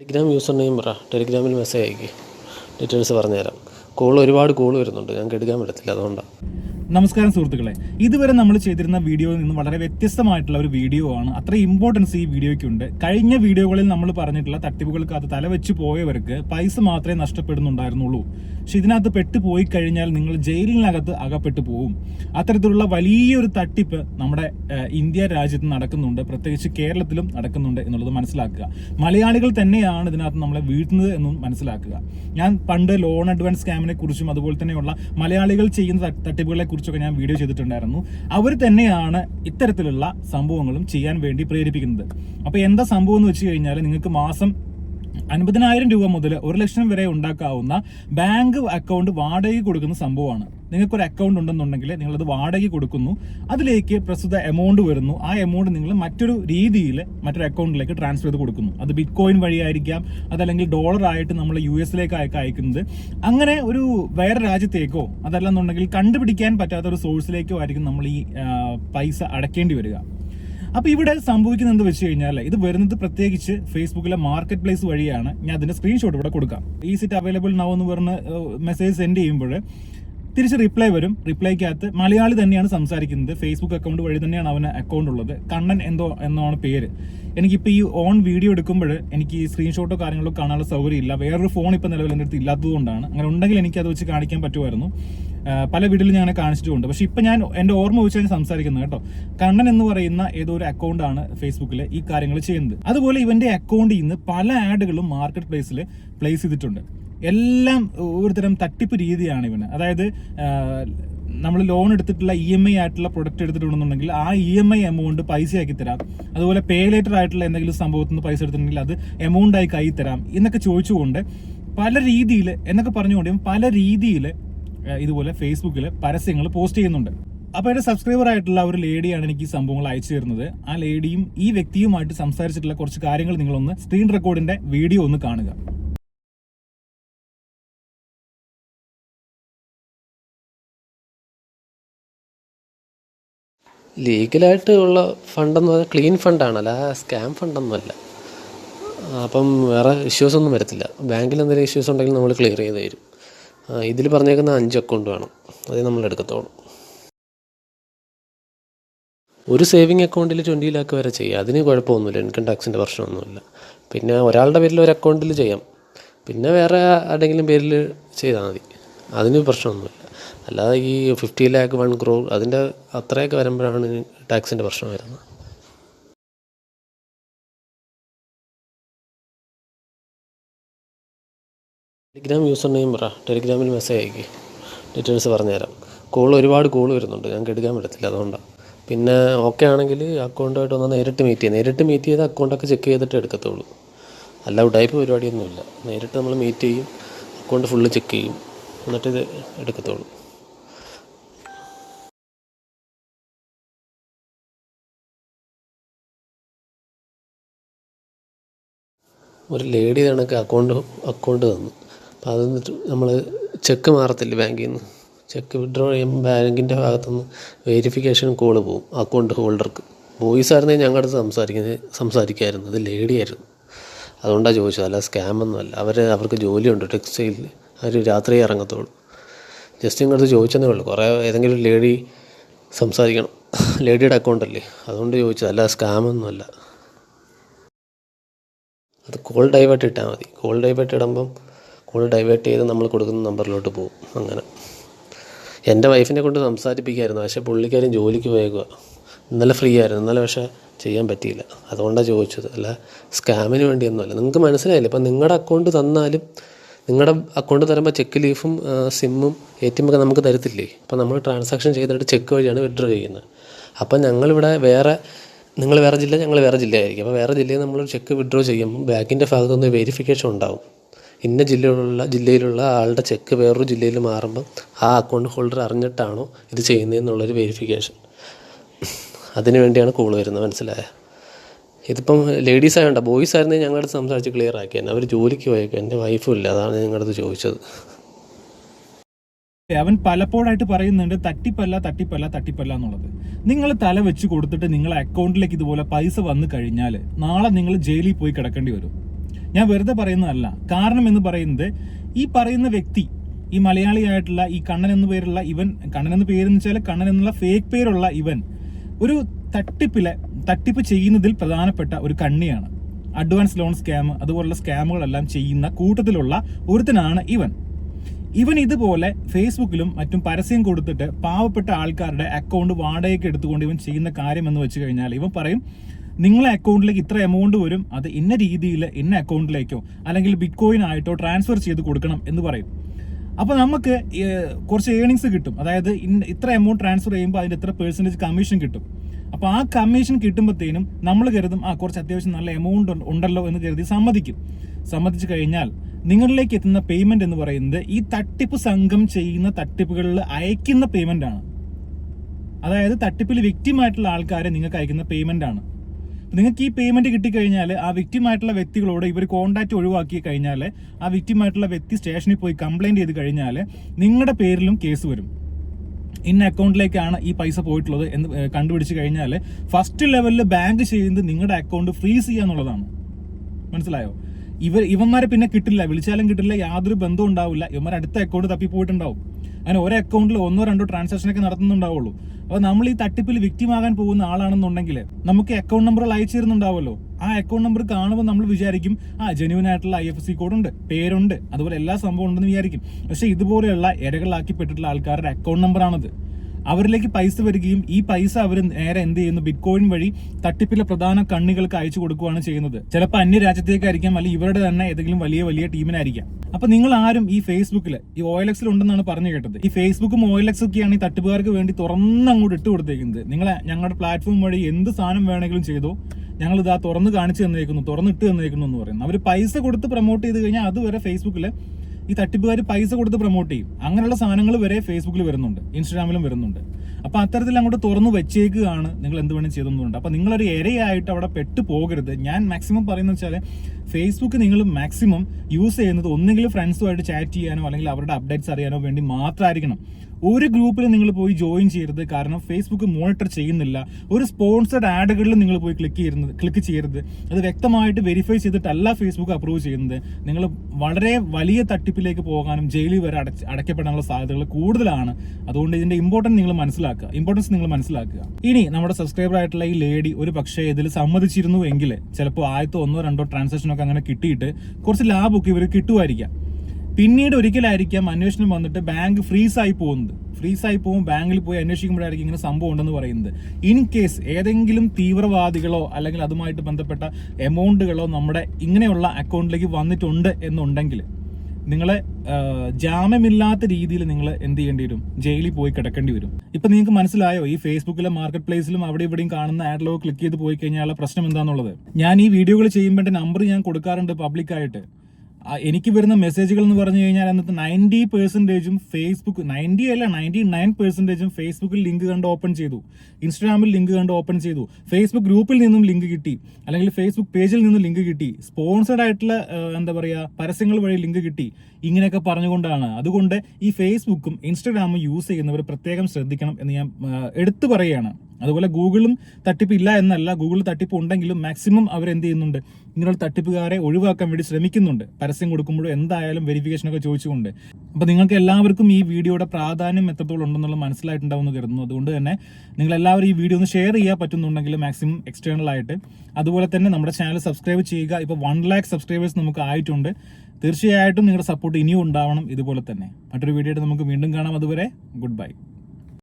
Telegram user name പറ. ടെലിഗ്രാമിൽ message അയക്കി. ഡീറ്റെയിൽസ് പറഞ്ഞുതരാം. കോൾ ഒരുപാട് കോൾ വരുന്നുണ്ട്. ഞങ്ങൾക്ക് എടുക്കാൻ പറ്റത്തില്ല. അതുകൊണ്ടാണ് നമസ്കാരം സുഹൃത്തുക്കളെ. ഇതുവരെ നമ്മൾ ചെയ്തിരുന്ന വീഡിയോയിൽ നിന്ന് വളരെ വ്യത്യസ്തമായിട്ടുള്ള ഒരു വീഡിയോ ആണ്. അത്ര ഇമ്പോർട്ടൻസ് ഈ വീഡിയോയ്ക്ക് ഉണ്ട് കഴിഞ്ഞ വീഡിയോകളിൽ നമ്മൾ പറഞ്ഞിട്ടുള്ള തട്ടിപ്പുകൾക്കകത്ത് തലവെച്ച് പോയവർക്ക് പൈസ മാത്രമേ നഷ്ടപ്പെടുന്നുണ്ടായിരുന്നുള്ളൂ. പക്ഷെ ഇതിനകത്ത് പെട്ടുപോയി കഴിഞ്ഞാൽ നിങ്ങൾ ജയിലിനകത്ത് അകപ്പെട്ടു പോകും അത്തരത്തിലുള്ള വലിയൊരു തട്ടിപ്പ് നമ്മുടെ ഇന്ത്യ രാജ്യത്ത് നടക്കുന്നുണ്ട്. പ്രത്യേകിച്ച് കേരളത്തിലും നടക്കുന്നുണ്ട് എന്നുള്ളത് മനസ്സിലാക്കുക. മലയാളികൾ തന്നെയാണ് ഇതിനകത്ത് നമ്മളെ വീഴ്ത്തുന്നത് എന്നും മനസ്സിലാക്കുക. ഞാൻ പണ്ട് ലോൺ അഡ്വാൻസ് സ്കാമിനെ കുറിച്ചും അതുപോലെ തന്നെയുള്ള മലയാളികൾ ചെയ്യുന്ന തട്ടിപ്പുകളെ കുറിച്ചൊക്കെ ഞാൻ വീഡിയോ ചെയ്തിട്ടുണ്ടായിരുന്നു. അവർ തന്നെയാണ് ഇത്തരത്തിലുള്ള സംഭവങ്ങളും ചെയ്യാൻ വേണ്ടി പ്രേരിപ്പിക്കുന്നത്. അപ്പോൾ എന്താ സംഭവം എന്ന് വെച്ച് കഴിഞ്ഞാൽ നിങ്ങൾക്ക് മാസം അൻപതിനായിരം രൂപ മുതൽ ഒരു ലക്ഷം വരെ ഉണ്ടാക്കാവുന്ന ബാങ്ക് അക്കൗണ്ട് വാടകയ്ക്ക് കൊടുക്കുന്ന സംഭവമാണ്. നിങ്ങൾക്കൊരു അക്കൗണ്ട് ഉണ്ടെന്നുണ്ടെങ്കിൽ നിങ്ങളത് വാടകയ്ക്ക് കൊടുക്കുന്നു. അതിലേക്ക് പ്രസ്തുത എമൗണ്ട് വരുന്നു. ആ എമൗണ്ട് നിങ്ങൾ മറ്റൊരു രീതിയിൽ മറ്റൊരു അക്കൗണ്ടിലേക്ക് ട്രാൻസ്ഫർ ചെയ്ത് കൊടുക്കുന്നു. അത് ബിറ്റ് കോയിൻ വഴിയായിരിക്കാം അതല്ലെങ്കിൽ ഡോളർ ആയിട്ട് നമ്മൾ യു എസിലേക്ക് അയക്ക അയക്കുന്നത്. അങ്ങനെ ഒരു വേറെ രാജ്യത്തേക്കോ അതല്ലെന്നുണ്ടെങ്കിൽ കണ്ടുപിടിക്കാൻ പറ്റാത്ത ഒരു സോഴ്സിലേക്കോ ആയിരിക്കും നമ്മൾ ഈ പൈസ അടയ്ക്കേണ്ടി വരിക. അപ്പോൾ ഇവിടെ സംഭവിക്കുന്നത് എന്ത് വെച്ച് കഴിഞ്ഞാൽ ഇത് വരുന്നത് പ്രത്യേകിച്ച് ഫേസ്ബുക്കിലെ മാർക്കറ്റ് പ്ലേസ് വഴിയാണ്. ഞാൻ അതിന്റെ സ്ക്രീൻഷോട്ട് ഇവിടെ കൊടുക്കാം. ഈ സിറ്റ് അവൈലബിൾ നൗ എന്ന് പറഞ്ഞ് മെസ്സേജ് സെൻഡ് ചെയ്യുമ്പോൾ തിരിച്ച് റിപ്ലൈ വരും. റിപ്ലൈക്കകത്ത് മലയാളി തന്നെയാണ് സംസാരിക്കുന്നത്. ഫേസ്ബുക്ക് അക്കൗണ്ട് വഴി തന്നെയാണ് അവന് അക്കൗണ്ട് ഉള്ളത്. കണ്ണൻ എന്തോ എന്നാണ് പേര്. എനിക്കിപ്പോൾ ഈ ഓൺ വീഡിയോ എടുക്കുമ്പോൾ എനിക്ക് ഈ സ്ക്രീൻഷോട്ടോ കാര്യങ്ങളോ കാണാനുള്ള സൗകര്യം ഇല്ല വേറൊരു ഫോൺ ഇപ്പോൾ നിലവിൽ എന്റെ അടുത്ത് ഇല്ലാത്തതുകൊണ്ടാണ്. അങ്ങനെ ഉണ്ടെങ്കിൽ എനിക്ക് അത് വെച്ച് കാണിക്കാൻ പറ്റുമായിരുന്നു. പല വീടുകളിൽ ഞാൻ കാണിച്ചിട്ടുണ്ട് പക്ഷെ ഇപ്പം ഞാൻ എന്റെ ഓർമ്മ വെച്ച് ഞാൻ സംസാരിക്കുന്നത് കേട്ടോ. കണ്ണൻ എന്ന് പറയുന്ന ഏതോ ഒരു അക്കൗണ്ടാണ് ഫേസ്ബുക്കിൽ ഈ കാര്യങ്ങൾ ചെയ്യുന്നത്. അതുപോലെ ഇവന്റെ അക്കൗണ്ടിൽ നിന്ന് പല ആഡുകളും മാർക്കറ്റ് പ്ലേസിൽ പ്ലേസ് ചെയ്തിട്ടുണ്ട്. എല്ലാം ഒരുതരം തട്ടിപ്പ് രീതിയാണ് ഇവന്. അതായത് നമ്മൾ ലോൺ എടുത്തിട്ടുള്ള ഇ എം ഐ ആയിട്ടുള്ള പ്രൊഡക്റ്റ് എടുത്തിട്ടുണ്ടെന്നുണ്ടെങ്കിൽ ആ ഇ എം ഐ എമൗണ്ട് പൈസയാക്കി തരാം. അതുപോലെ പേ ലേറ്റർ ആയിട്ടുള്ള എന്തെങ്കിലും സംഭവത്തിൽ നിന്ന് പൈസ എടുത്തിട്ടുണ്ടെങ്കിൽ അത് എമൗണ്ട് ആയി കൈ തരാം എന്നൊക്കെ ചോദിച്ചുകൊണ്ട് പല രീതിയിൽ എന്നൊക്കെ പറഞ്ഞുകൊണ്ട് പല രീതിയിൽ ഇതുപോലെ ഫേസ്ബുക്കിൽ പരസ്യങ്ങൾ പോസ്റ്റ് ചെയ്യുന്നുണ്ട്. അപ്പോൾ എന്റെ സബ്സ്ക്രൈബർ ആയിട്ടുള്ള ഒരു ലേഡിയാണ് എനിക്ക് ഈ സംഭവങ്ങൾ അയച്ചു തരുന്നത്. ആ ലേഡിയും ഈ വ്യക്തിയുമായിട്ട് സംസാരിച്ചിട്ടുള്ള കുറച്ച് കാര്യങ്ങൾ നിങ്ങളൊന്ന് സ്ക്രീൻ റെക്കോർഡിന്റെ വീഡിയോ ഒന്ന് കാണുക. ലീഗലായിട്ട് ഉള്ള ഫണ്ടെന്ന് പറഞ്ഞാൽ ക്ലീൻ ഫണ്ടാണ് അല്ല സ്കാം ഫണ്ടൊന്നുമല്ല. അപ്പം വേറെ ഇഷ്യൂസ് ഒന്നും വരത്തില്ല. ബാങ്കിൽ എന്തെങ്കിലും ഇഷ്യൂസ് ഉണ്ടെങ്കിൽ നമ്മൾ ക്ലിയർ ചെയ്ത് തരും. ഇതിൽ പറഞ്ഞേക്കുന്ന അഞ്ച് അക്കൗണ്ട് വേണം. അതേ നമ്മൾ എടുക്കത്തുള്ളൂ. ഒരു സേവിങ് അക്കൗണ്ടിൽ ട്വന്റി ലാക്ക് വരെ ചെയ്യാം. അതിന് കുഴപ്പമൊന്നുമില്ല. ഇൻകം ടാക്സിന്റെ പ്രശ്നമൊന്നുമില്ല. പിന്നെ ഒരാളുടെ പേരിൽ ഒരു അക്കൗണ്ടിൽ ചെയ്യാം. പിന്നെ വേറെ ആരുടെങ്കിലും പേരിൽ ചെയ്താൽ മതി. അതിന് പ്രശ്നമൊന്നുമില്ല. അല്ലാതെ ഈ ഫിഫ്റ്റി ലാക്ക് വൺ ക്രോർ അതിന്റെ അത്രയൊക്കെ വരുമ്പോഴാണ് ടാക്സിന്റെ പ്രശ്നം വരുന്നത്. ടെലിഗ്രാം യൂസർ നെയിം പറ. ടെലിഗ്രാമിൽ മെസ്സേജ് അയക്കി. ഡീറ്റെയിൽസ് പറഞ്ഞുതരാം. കോൾ ഒരുപാട് കോൾ വരുന്നുണ്ട്. ഞങ്ങൾക്ക് എടുക്കാൻ പറ്റത്തില്ല അതുകൊണ്ടാണ് പിന്നെ ഓക്കെ ആണെങ്കിൽ അക്കൗണ്ടുമായിട്ട് ഒന്ന് നേരിട്ട് മീറ്റ് ചെയ്യാം. നേരിട്ട് മീറ്റ് ചെയ്ത് അക്കൗണ്ടൊക്കെ ചെക്ക് ചെയ്തിട്ട് എടുക്കത്തുള്ളൂ. അല്ല ഉടായ്പ പരിപാടിയൊന്നുമില്ല. നേരിട്ട് നമ്മൾ മീറ്റ് ചെയ്യും. അക്കൗണ്ട് ഫുള്ള് ചെക്ക് ചെയ്യും. എന്നിട്ട് ഇത് എടുക്കത്തുള്ളൂ. ഒരു ലേഡി കണക്ക് അക്കൗണ്ട് അക്കൗണ്ട് തന്നു. അപ്പോൾ അത് എന്നിട്ട് നമ്മൾ ചെക്ക് മാറത്തില്ല ബാങ്കിൽ നിന്ന് ചെക്ക് വിഡ്രോ ചെയ്യുമ്പോൾ ബാങ്കിന്റെ ഭാഗത്തുനിന്ന് വെരിഫിക്കേഷൻ കോൾ പോകും അക്കൗണ്ട് ഹോൾഡർക്ക് ബോയ്സ് ആയിരുന്നെങ്കിൽ ഞങ്ങളുടെ അടുത്ത് സംസാരിക്കുന്നത് സംസാരിക്കായിരുന്നു. അത് ലേഡി ആയിരുന്നു. അതുകൊണ്ടാണ് ചോദിച്ചത്. അല്ല സ്കാമൊന്നുമല്ല അവർ അവർക്ക് ജോലിയുണ്ട് ടെക്സ്റ്റൈലിൽ അവർ രാത്രി ഇറങ്ങത്തുള്ളൂ. ജസ്റ്റ് ഇങ്ങോട്ട് ചോദിച്ചതേ ഉള്ളൂ. കുറേ ഏതെങ്കിലും ലേഡി സംസാരിക്കണം. ലേഡിയുടെ അക്കൗണ്ടല്ലേ അതുകൊണ്ട് ചോദിച്ചത്. അല്ല സ്കാമൊന്നുമല്ല അത് കോൾ ഡൈവേർട്ട് ഇട്ടാൽ മതി. കോൾ ഡൈവേർട്ട് ഇടുമ്പം കോൾ ഡൈവേർട്ട് ചെയ്ത് നമ്മൾ കൊടുക്കുന്ന നമ്പറിലോട്ട് പോകും. അങ്ങനെ. എന്റെ വൈഫിനെ കൊണ്ട് സംസാരിപ്പിക്കായിരുന്നു. പക്ഷേ പുള്ളിക്കാരും ജോലിക്ക് പോയേക്കുക ഇന്നലെ ഫ്രീ ആയിരുന്നു. ഇന്നലെ പക്ഷേ ചെയ്യാൻ പറ്റിയില്ല. അതുകൊണ്ടാണ് ചോദിച്ചത്. അല്ല സ്കാമിന് വേണ്ടിയൊന്നുമല്ല. നിങ്ങൾക്ക് മനസ്സിലായില്ല? ഇപ്പം നിങ്ങളുടെ അക്കൗണ്ട് തന്നാലും നിങ്ങളുടെ അക്കൗണ്ട് തരുമ്പോൾ ചെക്ക് ലീഫും സിമ്മും എ ടി എം ഒക്കെ നമുക്ക് തരത്തില്ലേ? അപ്പം നമ്മൾ ട്രാൻസാക്ഷൻ ചെയ്തിട്ട് ചെക്ക് വഴിയാണ് വിഡ്രോ ചെയ്യുന്നത്. അപ്പം ഞങ്ങളിവിടെ വേറെ നിങ്ങൾ വേറെ ജില്ല ഞങ്ങൾ വേറെ ജില്ലയായിരിക്കും. അപ്പോൾ വേറെ ജില്ലയിൽ നമ്മൾ ചെക്ക് വിഡ്രോ ചെയ്യുമ്പോൾ ബാങ്കിന്റെ ഭാഗത്തുനിന്ന് വെരിഫിക്കേഷൻ ഉണ്ടാവും. ഇന്ന ജില്ലയിലുള്ള ജില്ലയിലുള്ള ആളുടെ ചെക്ക് വേറൊരു ജില്ലയിൽ മാറുമ്പോൾ ആ അക്കൗണ്ട് ഹോൾഡർ അറിഞ്ഞിട്ടാണോ ഇത് ചെയ്യുന്നതെന്നുള്ളൊരു വെരിഫിക്കേഷൻ അതിന് വേണ്ടിയാണ് കോൾ വരുന്നത്. മനസ്സിലായ? ഇതിപ്പം ലേഡീസ് ആയതുകൊണ്ട് ബോയ്സ് ആയിരുന്നെങ്കിൽ ഞങ്ങളുടെ സംസാരിച്ച് ക്ലിയർ ആക്കിയാണ് അവർ ജോലിക്ക് പോയേക്കും? എന്റെ വൈഫും ഇല്ല. അതാണ് ഞങ്ങളുടെ അടുത്ത് ചോദിച്ചത്. അവൻ പലപ്പോഴായിട്ട് പറയുന്നുണ്ട് തട്ടിപ്പല്ല തട്ടിപ്പല്ല തട്ടിപ്പല്ല എന്നുള്ളത്. നിങ്ങൾ തല വെച്ച് കൊടുത്തിട്ട് നിങ്ങളെ അക്കൗണ്ടിലേക്ക് ഇതുപോലെ പൈസ വന്നു കഴിഞ്ഞാൽ നാളെ നിങ്ങൾ ജയിലിൽ പോയി കിടക്കേണ്ടി വരും. ഞാൻ വെറുതെ പറയുന്നതല്ല. കാരണം എന്ന് പറയുന്നത് ഈ പറയുന്ന വ്യക്തി ഈ മലയാളിയായിട്ടുള്ള ഈ കണ്ണൻ എന്ന പേരുള്ള ഇവൻ കണ്ണൻ എന്ന് പേരെന്ന് വെച്ചാൽ കണ്ണൻ എന്നുള്ള ഫേക്ക് പേരുള്ള ഇവൻ ഒരു തട്ടിപ്പിലെ തട്ടിപ്പ് ചെയ്യുന്നതിൽ പ്രധാനപ്പെട്ട ഒരു കണ്ണിയാണ്. അഡ്വാൻസ് ലോൺ സ്കാം അതുപോലുള്ള സ്കാമുകളെല്ലാം ചെയ്യുന്ന കൂട്ടത്തിലുള്ള ഒരുത്തനാണ് ഇവൻ. ഇവൻ ഇതുപോലെ ഫേസ്ബുക്കിലും മറ്റും പരസ്യം കൊടുത്തിട്ട് പാവപ്പെട്ട ആൾക്കാരുടെ അക്കൗണ്ട് വാടകയ്ക്ക് എടുത്തുകൊണ്ട് ഇവൻ ചെയ്യുന്ന കാര്യം എന്ന് വെച്ച് കഴിഞ്ഞാൽ ഇവൻ പറയും നിങ്ങളെ അക്കൗണ്ടിലേക്ക് ഇത്ര എമൗണ്ട് വരും അത് ഇന്ന രീതിയിൽ ഇന്ന അക്കൗണ്ടിലേക്കോ അല്ലെങ്കിൽ ബിറ്റ്കോയിൻ ആയിട്ടോ ട്രാൻസ്ഫർ ചെയ്ത് കൊടുക്കണം എന്ന് പറയും. അപ്പോൾ നമുക്ക് കുറച്ച് ഏണിങ്സ് കിട്ടും. അതായത് ഇത്ര എമൗണ്ട് ട്രാൻസ്ഫർ ചെയ്യുമ്പോൾ അതിന്റെ ഇത്ര പെർസെന്റേജ് കമ്മീഷൻ കിട്ടും. അപ്പോൾ ആ കമ്മീഷൻ കിട്ടുമ്പോഴത്തേനും നമ്മൾ കരുതും ആ കുറച്ച് അത്യാവശ്യം നല്ല എമൗണ്ട് ഉണ്ടല്ലോ എന്ന് കരുതി സമ്മതിക്കും. സമ്മതിച്ചു കഴിഞ്ഞാൽ നിങ്ങളിലേക്ക് എത്തുന്ന പേയ്മെന്റ് എന്ന് പറയുന്നത് ഈ തട്ടിപ്പ് സംഘം ചെയ്യുന്ന തട്ടിപ്പുകളിൽ അയക്കുന്ന പേയ്മെന്റ് ആണ്. അതായത് തട്ടിപ്പിൽ വ്യക്തിമായിട്ടുള്ള ആൾക്കാരെ നിങ്ങൾക്ക് അയക്കുന്ന പേയ്മെന്റ് ആണ്. നിങ്ങൾക്ക് ഈ പേയ്മെന്റ് കിട്ടിക്കഴിഞ്ഞാൽ ആ വ്യക്തിമായിട്ടുള്ള വ്യക്തികളോട് ഇവർ കോണ്ടാക്ട് ഒഴിവാക്കി കഴിഞ്ഞാൽ ആ വ്യക്തിമായിട്ടുള്ള വ്യക്തി സ്റ്റേഷനിൽ പോയി കംപ്ലൈന്റ് ചെയ്ത് കഴിഞ്ഞാൽ നിങ്ങളുടെ പേരിലും കേസ് വരും. ഇന്ന അക്കൗണ്ടിലേക്കാണ് ഈ പൈസ പോയിട്ടുള്ളത് എന്ന് കണ്ടുപിടിച്ച് കഴിഞ്ഞാൽ ഫസ്റ്റ് ലെവലിൽ ബാങ്ക് ചെയ്യുന്നത് നിങ്ങളുടെ അക്കൗണ്ട് ഫ്രീസ് ചെയ്യുക എന്നുള്ളതാണ് മനസ്സിലായോ? ഇവർ ഇവന്മാരെ പിന്നെ കിട്ടില്ല വിളിച്ചാലും കിട്ടില്ല യാതൊരു ബന്ധവും ഉണ്ടാവില്ല. ഇവന്മാർ അടുത്ത അക്കൗണ്ട് തപ്പി പോയിട്ടുണ്ടാവും. അങ്ങനെ ഒരേ അക്കൗണ്ടിൽ ഒന്നോ രണ്ടോ ട്രാൻസാക്ഷനൊക്കെ നടത്തുന്നുണ്ടാവുള്ളൂ. അപ്പോൾ നമ്മൾ ഈ തട്ടിപ്പിൽ വിക്റ്റിമാകാൻ പോകുന്ന ആളാണെന്നുണ്ടെങ്കിൽ നമുക്ക് അക്കൗണ്ട് നമ്പറുകൾ അയച്ചു തരുന്നുണ്ടാവുമല്ലോ. ആ അക്കൗണ്ട് നമ്പർ കാണുമ്പോൾ നമ്മൾ വിചാരിക്കും ആ ജെന്യൂൻ ആയിട്ടുള്ള ഐ എഫ് സി കോഡ് ഉണ്ട് പേരുണ്ട് അതുപോലെ എല്ലാ സംഭവം ഉണ്ടെന്ന് വിചാരിക്കും. പക്ഷേ ഇതുപോലെയുള്ള ഇരകളാക്കിപ്പെട്ടിട്ടുള്ള ആൾക്കാരുടെ അക്കൗണ്ട് നമ്പറാണത് അവരിലേക്ക് പൈസ വരികയും ഈ പൈസ അവർ നേരെ എന്ത് ചെയ്യുന്നു? ബിറ്റ് കോയിൻ വഴി തട്ടിപ്പിലെ പ്രധാന കണ്ണികൾക്ക് അയച്ചു കൊടുക്കുകയാണ് ചെയ്യുന്നത്. ചിലപ്പോൾ അന്യ രാജ്യത്തേക്കായിരിക്കാം അല്ലെങ്കിൽ ഇവരുടെ തന്നെ ഏതെങ്കിലും വലിയ വലിയ ടീമിനായിരിക്കാം. അപ്പൊ നിങ്ങൾ ആരും ഈ ഫേസ്ബുക്കിൽ ഈ ഒ എൽ എക്സിൽ ഉണ്ടെന്നാണ് പറഞ്ഞു കേട്ടത്. ഈ ഫേസ്ബുക്കും ഒ എൽ എക്സ് ഒക്കെയാണ് ഈ തട്ടിപ്പുകാർക്ക് വേണ്ടി തുറന്ന് അങ്ങോട്ട് ഇട്ട് കൊടുത്തേക്കുന്നത്. നിങ്ങൾ ഞങ്ങളുടെ പ്ലാറ്റ്ഫോം വഴി എന്ത് സാധനം വേണമെങ്കിലും ചെയ്തോ. ഞങ്ങൾ ഇതാ തുറന്ന് കാണിച്ചു തന്നേക്കുന്നു തുറന്നിട്ട് തന്നേക്കുന്നു എന്ന് പറയുന്നു. അവർ പൈസ കൊടുത്ത് പ്രൊമോട്ട് ചെയ്ത് കഴിഞ്ഞാൽ അതുവരെ ഫേസ്ബുക്കിൽ ഈ തട്ടിപ്പുകാർ പൈസ കൊടുത്ത് പ്രൊമോട്ട് ചെയ്യും. അങ്ങനെയുള്ള സാധനങ്ങൾ വരെ ഫേസ്ബുക്കിൽ വരുന്നുണ്ട്. ഇൻസ്റ്റാഗ്രാമിലും വരുന്നുണ്ട്. അപ്പോൾ അത്തരത്തിൽ അങ്ങോട്ട് തുറന്നു വെച്ചേക്കുകയാണ് നിങ്ങൾ എന്ത് വേണം ചെയ്തെന്നുണ്ട് അപ്പൊ നിങ്ങളൊരു ഇരയായിട്ട് അവിടെ പെട്ട് പോകരുത്. ഞാൻ മാക്സിമം പറയുന്നത് വെച്ചാൽ ഫേസ്ബുക്ക് നിങ്ങൾ മാക്സിമം യൂസ് ചെയ്യുന്നത് ഒന്നെങ്കിലും ഫ്രണ്ട്സുമായിട്ട് ചാറ്റ് ചെയ്യാനോ അല്ലെങ്കിൽ അവരുടെ അപ്ഡേറ്റ്സ് അറിയാനോ വേണ്ടി മാത്രമായിരിക്കണം ഒരു ഗ്രൂപ്പിൽ നിങ്ങൾ പോയി ജോയിൻ ചെയ്യരുത്. കാരണം ഫേസ്ബുക്ക് മോണിറ്റർ ചെയ്യുന്നില്ല. ഒരു സ്പോൺസർഡ് ആഡുകളിൽ നിങ്ങൾ പോയി ക്ലിക്ക് ചെയ്യുന്നത് ക്ലിക്ക് ചെയ്യരുത്. അത് വ്യക്തമായിട്ട് വെരിഫൈ ചെയ്തിട്ടല്ല ഫേസ്ബുക്ക് അപ്രൂവ് ചെയ്യുന്നത്. നിങ്ങൾ വളരെ വലിയ തട്ടിപ്പിലേക്ക് പോകാനും ജയിലിൽ വരെ അടച്ച് അടയ്ക്കപ്പെടാനുള്ള സാധ്യതകൾ കൂടുതലാണ്. അതുകൊണ്ട് ഇതിന്റെ ഇമ്പോർട്ടൻസ് നിങ്ങൾ മനസ്സിലാക്കുക. ഇമ്പോർട്ടൻസ് നിങ്ങൾ മനസ്സിലാക്കുക. ഇനി നമ്മുടെ സബ്സ്ക്രൈബർ ആയിട്ടുള്ള ഈ ലേഡി ഒരു പക്ഷേ ഇതിൽ സമ്മതിച്ചിരുന്നു എങ്കിൽ ചിലപ്പോൾ ആദ്യത്തെ ഒന്നോ രണ്ടോ ട്രാൻസാക്ഷനൊക്കെ അങ്ങനെ കിട്ടിയിട്ട് കുറച്ച് ലാഭമൊക്കെ ഇവർ കിട്ടുമായിരിക്കാം. പിന്നീട് ഒരിക്കലായിരിക്കാം അന്വേഷണം വന്നിട്ട് ബാങ്ക് ഫ്രീസ് ആയി പോകുന്നത്. ഫ്രീസ് ആയി പോകും ബാങ്കിൽ പോയി അന്വേഷിക്കുമ്പോഴായിരിക്കും ഇങ്ങനെ സംഭവം ഉണ്ടെന്ന് പറയുന്നത്. ഇൻ കേസ് ഏതെങ്കിലും തീവ്രവാദികളോ അല്ലെങ്കിൽ അതുമായിട്ട് ബന്ധപ്പെട്ട എമൗണ്ടുകളോ നമ്മുടെ ഇങ്ങനെയുള്ള അക്കൗണ്ടിലേക്ക് വന്നിട്ടുണ്ട് എന്നുണ്ടെങ്കിൽ നിങ്ങളെ ജാമ്യമില്ലാത്ത രീതിയിൽ നിങ്ങൾ എന്ത് ചെയ്യേണ്ടി വരും? ജയിലിൽ പോയി കിടക്കേണ്ടി വരും. ഇപ്പൊ നിങ്ങൾക്ക് മനസ്സിലായോ? ഈ ഫേസ്ബുക്കിലും മാർക്കറ്റ് പ്ലേസിലും അവിടെ ഇവിടെയും കാണുന്ന ആഡ് ലോഗ് ക്ലിക്ക് ചെയ്ത് പോയി കഴിഞ്ഞാൽ പ്രശ്നം എന്താണെന്നുള്ളത് ഞാൻ ഈ വീഡിയോകൾ ചെയ്യുമ്പോൾ നമ്പർ ഞാൻ കൊടുക്കാറുണ്ട് പബ്ലിക്കായിട്ട് എനിക്ക് വരുന്ന മെസ്സേജുകൾ എന്ന് പറഞ്ഞു കഴിഞ്ഞാൽ അന്നത്തെ നയന്റി പെർസെന്റേജും ഫേസ്ബുക്ക് നയന്റി അല്ല നയന്റി നയൻ പെർസെന്റേജും ഫേസ്ബുക്കിൽ ലിങ്ക് കണ്ട് ഓപ്പൺ ചെയ്തു. ഇൻസ്റ്റാഗ്രാമിൽ ലിങ്ക് കണ്ട് ഓപ്പൺ ചെയ്തു. ഫേസ്ബുക്ക് ഗ്രൂപ്പിൽ നിന്നും ലിങ്ക് കിട്ടി. അല്ലെങ്കിൽ ഫേസ്ബുക്ക് പേജിൽ നിന്നും ലിങ്ക് കിട്ടി. സ്പോൺസർഡ് ആയിട്ടുള്ള എന്താ പറയുക പരസ്യങ്ങൾ വഴി ലിങ്ക് കിട്ടി. ഇങ്ങനെയൊക്കെ പറഞ്ഞുകൊണ്ടാണ്. അതുകൊണ്ട് ഈ ഫേസ്ബുക്കും ഇൻസ്റ്റാഗ്രാമും യൂസ് ചെയ്യുന്നവർ പ്രത്യേകം ശ്രദ്ധിക്കണം എന്ന് ഞാൻ എടുത്തു പറയുകയാണ്. അതുപോലെ ഗൂഗിളും തട്ടിപ്പ് ഇല്ല എന്നല്ല ഗൂഗിൾ തട്ടിപ്പ് ഉണ്ടെങ്കിലും മാക്സിമം അവർ എന്ത് ചെയ്യുന്നുണ്ട് ഇങ്ങനെയുള്ള തട്ടിപ്പുകാരെ ഒഴിവാക്കാൻ വേണ്ടി ശ്രമിക്കുന്നുണ്ട്. പരസ്യം കൊടുക്കുമ്പോഴും എന്തായാലും വെരിഫിക്കേഷൻ ഒക്കെ ചോദിച്ചുകൊണ്ട്. അപ്പോൾ നിങ്ങൾക്ക് എല്ലാവർക്കും ഈ വീഡിയോയുടെ പ്രാധാന്യം എത്രത്തോളം ഉണ്ടെന്നുള്ള മനസ്സിലായിട്ടുണ്ടാവുമെന്ന് കരുതുന്നു. അതുകൊണ്ട് തന്നെ നിങ്ങൾ എല്ലാവരും ഈ വീഡിയോ ഒന്ന് ഷെയർ ചെയ്യാൻ പറ്റുന്നുണ്ടെങ്കിൽ മാക്സിമം എക്സ്റ്റേണൽ ആയിട്ട്. അതുപോലെ തന്നെ നമ്മുടെ ചാനൽ സബ്സ്ക്രൈബ് ചെയ്യുക. ഇപ്പോൾ വൺ ലാക്ക് സബ്സ്ക്രൈബേഴ്സ് നമുക്ക് ആയിട്ടുണ്ട്. തീർച്ചയായിട്ടും നിങ്ങളുടെ സപ്പോർട്ട് ഇനിയും ഉണ്ടാവണം ഇതുപോലെ തന്നെ. മറ്റൊരു വീഡിയോ നമുക്ക് വീണ്ടും കാണാം. അതുവരെ ഗുഡ് ബൈ